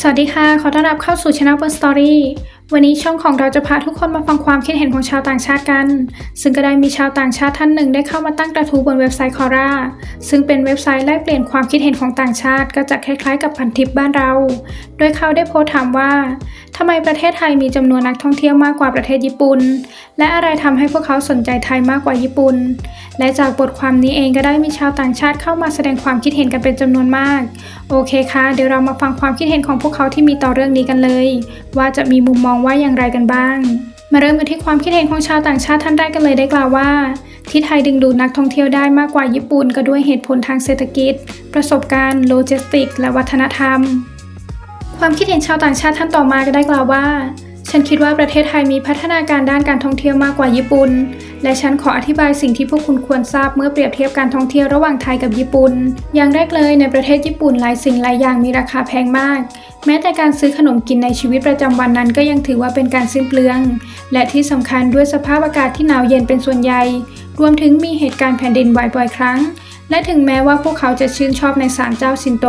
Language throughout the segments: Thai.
สวัสดีค่ะ ขอต้อนรับเข้าสู่ช anel เปิดสตอรี่วันนี้ช่องของเราจะพาทุกคนมาฟังความคิดเห็นของชาวต่างชาติกัน ซึ่งก็ได้มีชาวต่างชาติท่านหนึ่งได้เข้ามาตั้งกระทู้บนเว็บไซต์คอร่าซึ่งเป็นเว็บไซต์แลกเปลี่ยนความคิดเห็นของต่างชาติก็จะคล้ายๆ กับพันทิปบ้านเรา โดยเขาได้โพสต์ถามว่าทำไมประเทศไทยมีจำนวนนักท่องเที่ยวมากกว่าประเทศญี่ปุ่น และอะไรทำให้พวกเขาสนใจไทยมากกว่าญี่ปุ่น และจากบทความนี้เองก็ได้มีชาวต่างชาติเข้ามาแสดงความคิดเห็นกันเป็นจำนวนมาก โอเคค่ะ เดี๋ยวเรามาฟังความคิดเห็นของพวกเขาที่มีต่อเรื่องนี้กันเลย ว่าจะมีมุมมองว่าอย่างไรกันบ้าง มาเริ่มกันที่ความคิดเห็นของชาวต่างชาติท่านแรกกันเลยได้กล่าวว่า ที่ไทยดึงดูดนักท่องเที่ยวได้มากกว่าญี่ปุ่นก็ด้วยเหตุผลทางเศรษฐกิจ ประสบการณ์โลจิสติก และวัฒนธรรม ความคิดเห็นชาวต่างชาติท่านต่อมาก็ได้กล่าวว่า ฉันคิดว่าประเทศไทยมีพัฒนาการด้านการท่องเที่ยวมากกว่าญี่ปุ่น และฉันขออธิบายสิ่งที่พวกคุณควรทราบเมื่อเปรียบเทียบการท่องเที่ยวระหว่างไทยกับญี่ปุ่น อย่างแรกเลยในประเทศญี่ปุ่นหลายสิ่งหลายอย่างมีราคาแพงมาก แม้แต่การซื้อขนมกินในชีวิตประจำวันนั้นก็ยังถือว่าเป็นการสิ้นเปลือง และที่สำคัญด้วยสภาพอากาศที่หนาวเย็นเป็นส่วนใหญ่ รวมถึงมีเหตุการณ์แผ่นดินไหวบ่อยครั้ง และถึงแม้ว่าพวกเขาจะชื่นชอบในศาลเจ้าซินโต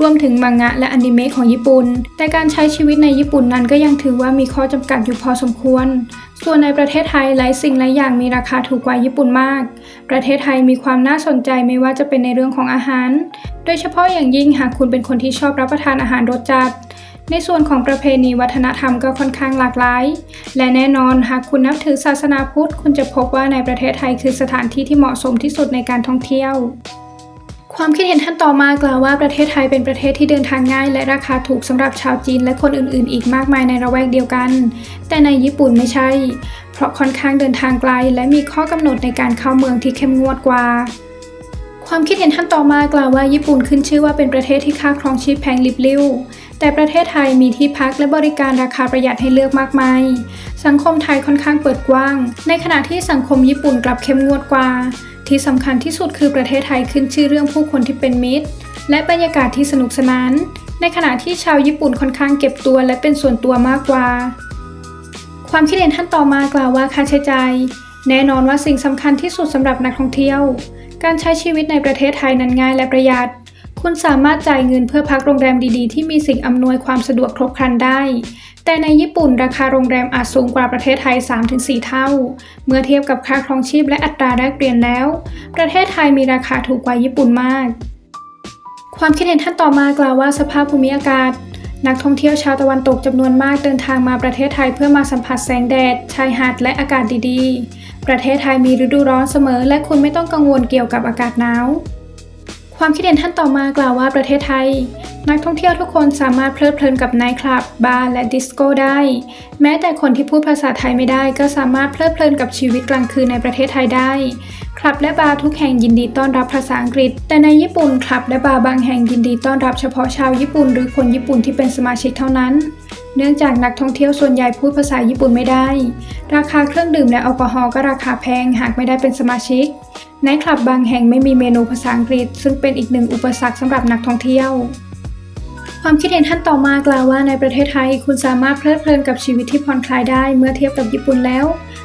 รวมถึงมังงะและอนิเมะของญี่ปุ่น แต่การใช้ชีวิตในญี่ปุ่นนั้นก็ยังถือว่ามีข้อจำกัดอยู่พอสมควร ส่วนในประเทศไทยหลายสิ่งหลายอย่างมีราคาถูกกว่าญี่ปุ่นมาก ประเทศไทยมีความน่าสนใจไม่ว่าจะเป็นในเรื่องของอาหาร โดยเฉพาะอย่างยิ่งหากคุณเป็นคนที่ชอบรับประทานอาหารรสจัด ในส่วนของประเพณีวัฒนธรรมก็ค่อนข้างหลากหลาย และแน่นอนหากคุณนับถือศาสนาพุทธ คุณจะพบว่าในประเทศไทยคือสถานที่ที่เหมาะสมที่สุดในการท่องเที่ยว ความคิดเห็นท่านต่อมากล่าวว่าประเทศไทยเป็นประเทศที่เดินทางง่าย และราคาถูกสำหรับชาวจีนและคนอื่นๆ อีกมากมายในระแวกเดียวกัน แต่ในญี่ปุ่นไม่ใช่ เพราะค่อนข้างเดินทางไกล และมีข้อกำหนดในการเข้าเมืองที่เข้มงวดกว่า ความคิดเห็นท่านต่อมากล่าวว่าญี่ปุ่นขึ้นชื่อว่าเป็นประเทศที่ค่าครองชีพแพงลิบลิ่วแต่ประเทศไทยมีที่พักและบริการราคาประหยัดให้เลือกมากมาย สังคมไทยค่อนข้างเปิดกว้าง ในขณะที่สังคมญี่ปุ่นกลับเข้มงวดกว่า ที่สำคัญที่สุดคือประเทศไทยขึ้นชื่อเรื่องผู้คนที่เป็นมิตร และบรรยากาศที่สนุกสนาน ในขณะที่ชาวญี่ปุ่นค่อนข้างเก็บตัวและเป็นส่วนตัวมากกว่า ความคิดเห็นท่านต่อมากล่าวว่าค่าใช้จ่ายแน่นอนว่าสิ่งสำคัญที่สุดสำหรับนักท่องเที่ยว การใช้ชีวิตในประเทศไทยนั้นง่ายและประหยัด คุณสามารถจ่ายเงินเพื่อพักโรงแรมดีๆ ที่มีสิ่งอำนวยความสะดวกครบครันได้ แต่ในญี่ปุ่นราคาโรงแรมอาจสูงกว่าประเทศไทย 3-4 เท่า เมื่อเทียบกับค่าครองชีพและอัตราแลกเปลี่ยนแล้ว ประเทศไทยมีราคาถูกกว่าญี่ปุ่นมาก ความคิดเห็นท่านต่อมากล่าวว่าสภาพภูมิอากาศ นักท่องเที่ยวชาวตะวันตกจำนวนมากเดินทางมาประเทศไทยเพื่อมาสัมผัสแสงแดด ชายหาดและอากาศดีๆ ประเทศไทยมีฤดูร้อนเสมอ และคุณไม่ต้องกังวลเกี่ยวกับอากาศหนาว ความคิดเห็นท่านต่อมากล่าวว่าประเทศไทย นักท่องเที่ยวทุกคนสามารถเพลิดเพลินกับไนท์คลับบาร์และดิสโก้ได้ แม้แต่คนที่พูดภาษาไทยไม่ได้ก็สามารถเพลิดเพลินกับชีวิตกลางคืนในประเทศไทยได้ คลับและบาร์ทุกแห่งยินดีต้อนรับภาษาอังกฤษ แต่ในญี่ปุ่นคลับและบาร์บางแห่งยินดีต้อนรับเฉพาะชาวญี่ปุ่นหรือคนญี่ปุ่นที่เป็นสมาชิกเท่านั้น เนื่องจากนักท่องเที่ยวส่วนใหญ่พูดภาษาญี่ปุ่นไม่ได้ ราคาเครื่องดื่มและแอลกอฮอล์ก็ราคาแพงหากไม่ได้เป็นสมาชิกในคลับบางแห่งไม่มีเมนูภาษาอังกฤษ ซึ่งเป็นอีกหนึ่งอุปสรรคสำหรับนักท่องเที่ยว ความคิดเห็นท่านต่อมากล่าวว่าในประเทศไทยคุณสามารถเพลิดเพลินกับชีวิตที่ผ่อนคลายได้เมื่อเทียบกับญี่ปุ่นแล้ว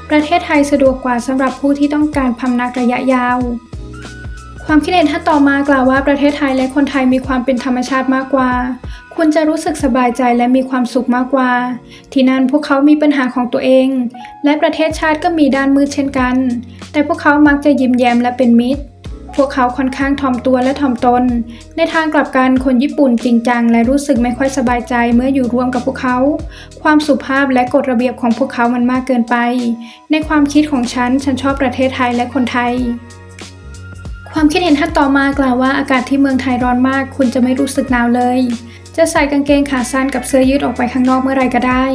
ประเทศไทยสะดวกกว่าสำหรับผู้ที่ต้องการพำนักระยะยาว ความคิดเห็นท่านต่อมากล่าวว่าประเทศไทยและคนไทยมีความเป็นธรรมชาติมากกว่า คุณจะรู้สึกสบายใจและมีความสุขมากกว่า ที่นั่นพวกเขามีปัญหาของตัวเอง และประเทศชาติก็มีด้านมืดเช่นกัน แต่พวกเขามักจะยิ้มแย้มและเป็นมิตร พวกเขาค่อนข้างถ่อมตัวและถ่อมตน ในทางกลับกันคนญี่ปุ่นจริงจังและรู้สึกไม่ค่อยสบายใจเมื่ออยู่ร่วมกับพวกเขา ความสุภาพและกฎระเบียบของพวกเขามันมากเกินไป ในความคิดของฉันฉันชอบประเทศไทยและคนไทย ความคิดเห็นท่านต่อมากล่าวว่าอากาศที่เมืองไทยร้อนมาก คุณจะไม่รู้สึกหนาวเลย จะใส่กางเกงขาสั้นกับเสื้อยืดออกไปข้างนอกเมื่อไรก็ได้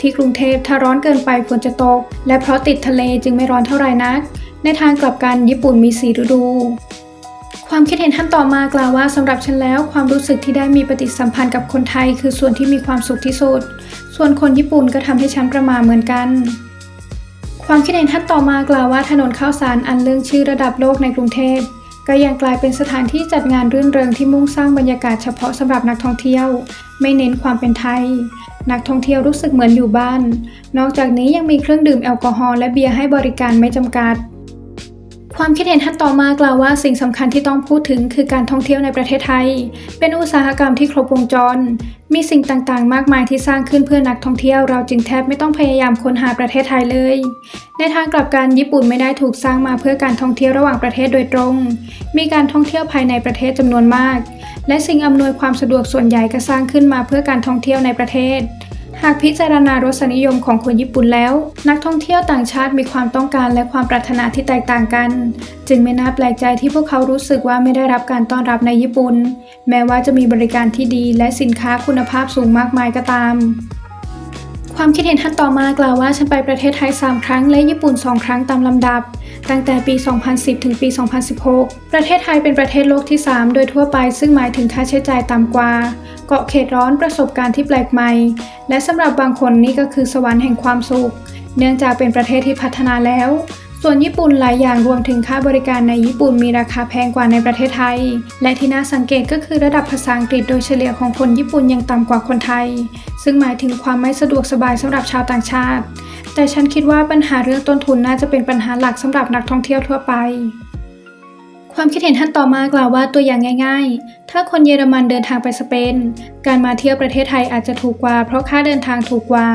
ที่กรุงเทพถ้าร้อนเกินไปฝนจะตก และเพราะติดทะเลจึงไม่ร้อนเท่าไหร่นัก ในทางกลับกันญี่ปุ่นมีสีฤดูความคิดเห็นท่านต่อมากล่าวว่าสำหรับฉันแล้ว ความรู้สึกที่ได้มีปฏิสัมพันธ์กับคนไทย คือส่วนที่มีความสุขที่สุด ส่วนคนญี่ปุ่นก็ทำให้ฉันประมาเหมือนกัน ความคิดเห็นท่านต่อมากล่าวว่าถนนข้าวสารอันเรื่องชื่อระดับโลกในกรุงเทพ ก็ยังกลายเป็นสถานที่จัดงานรื่นเริงที่มุ่งสร้างบรรยากาศเฉพาะสำหรับนักท่องเที่ยว ไม่เน้นความเป็นไทย นักท่องเที่ยวรู้สึกเหมือนอยู่บ้าน นอกจากนี้ยังมีเครื่องดื่มแอลกอฮอล์และเบียร์ให้บริการไม่จำกัด ความคิดเห็นท่านต่อมากล่าวว่าสิ่งสำคัญที่ต้องพูดถึงคือการท่องเที่ยวในประเทศไทย เป็นอุตสาหกรรมที่ครบวงจร มีสิ่งต่างๆ มากมายที่สร้างขึ้นเพื่อนักท่องเที่ยวเราจึงแทบไม่ต้องพยายามค้นหาประเทศไทยเลย ในทางกลับกันญี่ปุ่นไม่ได้ถูกสร้างมาเพื่อการท่องเที่ยวระหว่างประเทศโดยตรง มีการท่องเที่ยวภายในประเทศจำนวนมาก และสิ่งอำนวยความสะดวกส่วนใหญ่ก็สร้างขึ้นมาเพื่อการท่องเที่ยวในประเทศ หากพิจารณารสนิยมของคนญี่ปุ่นแล้ว นักท่องเที่ยวต่างชาติมีความต้องการและความปรารถนาที่แตกต่างกัน จึงไม่น่าแปลกใจที่พวกเขารู้สึกว่าไม่ได้รับการต้อนรับในญี่ปุ่น แม้ว่าจะมีบริการที่ดีและสินค้าคุณภาพสูงมากมายก็ตาม ความคิดเห็นท่านต่อมากล่าวว่าฉันไปประเทศไทย 3 ครั้งและญี่ปุ่น 2 ครั้งตามลำดับ ตั้งแต่ปี 2010 ถึงปี 2016 ประเทศไทยเป็นประเทศโลกที่ 3 โดยทั่วไปซึ่งหมายถึงค่าใช้จ่ายต่ำกว่า เกาะเขตร้อนประสบการณ์ที่แปลกใหม่ และสำหรับบางคนนี่ก็คือสวรรค์แห่งความสุข เนื่องจากเป็นประเทศที่พัฒนาแล้ว ส่วนญี่ปุ่นหลายอย่างรวมถึงค่าบริการในญี่ปุ่นมีราคาแพงกว่าในประเทศไทย และที่น่าสังเกตก็คือระดับภาษาอังกฤษโดยเฉลี่ยของคนญี่ปุ่นยังต่ำกว่าคนไทย ซึ่งหมายถึงความไม่สะดวกสบายสำหรับชาวต่างชาติ แต่ฉันคิดว่าปัญหาเรื่องต้นทุนน่าจะเป็นปัญหาหลักสำหรับนักท่องเที่ยวทั่วไป ความคิดเห็นท่านต่อมากล่าวว่าตัวอย่างง่าย ๆ ถ้าคนเยอรมันเดินทางไปสเปน การมาเที่ยวประเทศไทยอาจจะถูกกว่า เพราะค่าเดินทางถูกกว่า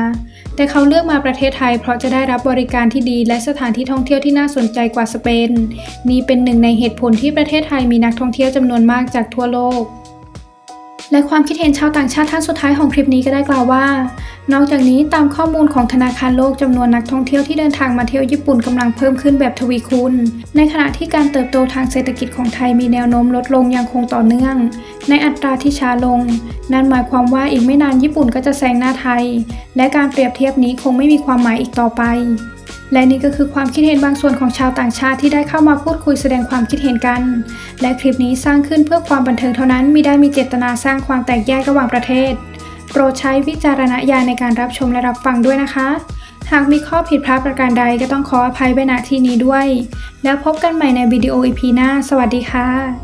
แต่เขาเลือกมาประเทศไทยเพราะจะได้รับบริการที่ดีและสถานที่ท่องเที่ยวที่น่าสนใจกว่าสเปน นี่เป็นหนึ่งในเหตุผลที่ประเทศไทยมีนักท่องเที่ยวจำนวนมากจากทั่วโลกและความคิดเห็นชาวต่างชาติท่านสุดท้ายของคลิปนี้ก็ได้กล่าวว่า นอกจากนี้ตามข้อมูลของธนาคารโลกจำนวนนักท่องเที่ยวที่เดินทางมาเที่ยวญี่ปุ่นกำลังเพิ่มขึ้นแบบทวีคูณ ในขณะที่การเติบโตทางเศรษฐกิจของไทยมีแนวโน้มลดลงอย่างคงต่อเนื่อง ในอัตราที่ช้าลง นั่นหมายความว่าอีกไม่นานญี่ปุ่นก็จะแซงหน้าไทย และการเปรียบเทียบนี้คงไม่มีความหมายอีกต่อไป และนี่ก็คือความคิดเห็นบางส่วนของชาวต่างชาติที่ได้เข้ามาพูดคุยแสดงความคิดเห็นกัน และคลิปนี้สร้างขึ้นเพื่อความบันเทิงเท่านั้นมิได้มีเจตนาสร้างความแตกแยกระหว่างประเทศ โปรดใช้วิจารณญาณในการรับชมและรับฟังด้วยนะคะ หากมีข้อผิดพลาดประการใดก็ต้องขออภัยไว้ณที่นี้ด้วย แล้วพบกันใหม่ในวิดีโออีพีหน้า สวัสดีค่ะ